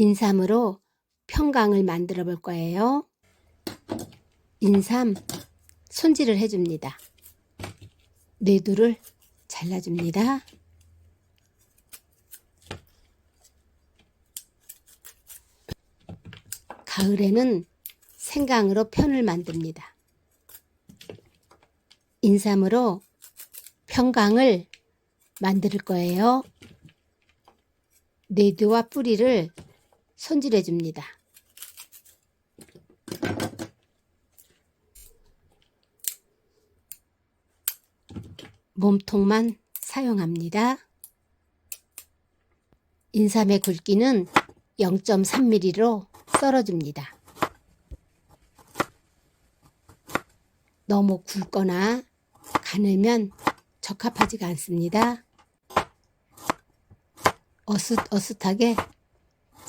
인삼으로 평강을 만들어 볼 거예요. 인삼 손질을 해줍니다. 뇌두를 잘라줍니다. 가을에는 생강으로 편을 만듭니다. 인삼으로 평강을 만들 거예요. 뇌두와 뿌리를 손질해 줍니다. 몸통만 사용합니다. 인삼의 굵기는 0.3mm로 썰어줍니다. 너무 굵거나 가늘면 적합하지가 않습니다. 어슷어슷하게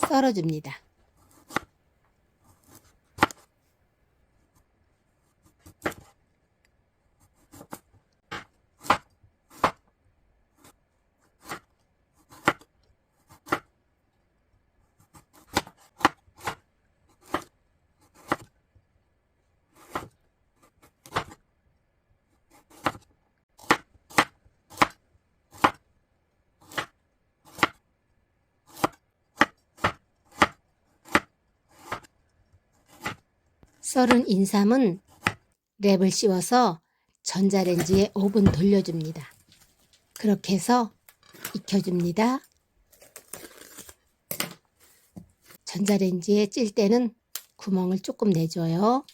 썰어줍니다. 썰은 인삼은 랩을 씌워서 전자레인지에 5분 돌려줍니다. 그렇게 해서 익혀줍니다. 전자레인지에 찔 때는 구멍을 조금 내줘요.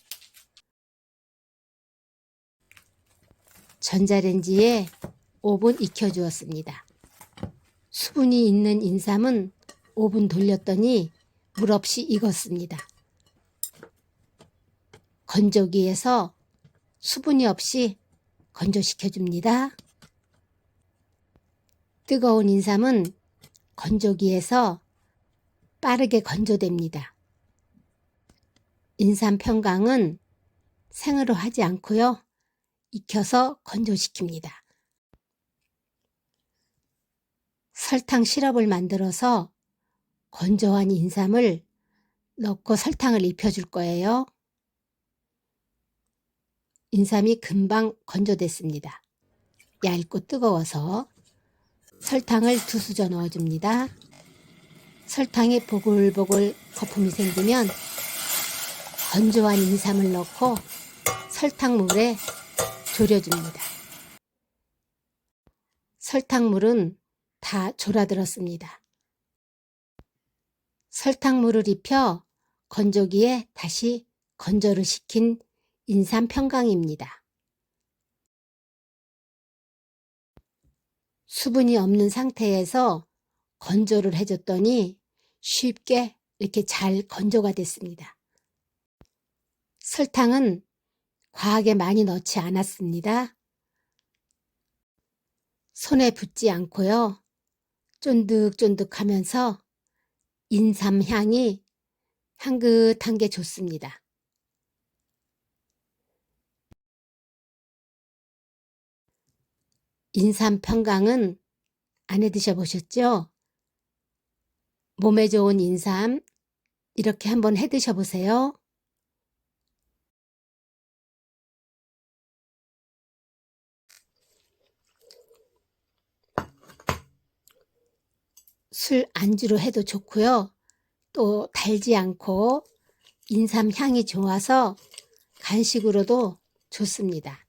전자레인지에 5분 익혀주었습니다. 수분이 있는 인삼은 5분 돌렸더니 물 없이 익었습니다. 건조기에서 수분이 없이 건조시켜 줍니다. 뜨거운 인삼은 건조기에서 빠르게 건조됩니다. 인삼 평강은 생으로 하지 않고요. 익혀서 건조시킵니다. 설탕 시럽을 만들어서 건조한 인삼을 넣고 설탕을 입혀줄 거예요. 인삼이 금방 건조됐습니다. 얇고 뜨거워서 설탕을 두 수저 넣어줍니다. 설탕에 보글보글 거품이 생기면 건조한 인삼을 넣고 설탕물에 졸여줍니다. 설탕물은 다 졸아들었습니다. 설탕물을 입혀 건조기에 다시 건조를 시킨 인삼 평강입니다. 수분이 없는 상태에서 건조를 해줬더니 쉽게 이렇게 잘 건조가 됐습니다. 설탕은 과하게 많이 넣지 않았습니다. 손에 붙지 않고요. 쫀득쫀득하면서 인삼 향이 향긋한 게 좋습니다. 인삼 평강은 안 해 드셔보셨죠? 몸에 좋은 인삼 이렇게 한번 해 드셔보세요. 술 안주로 해도 좋고요. 또 달지 않고 인삼 향이 좋아서 간식으로도 좋습니다.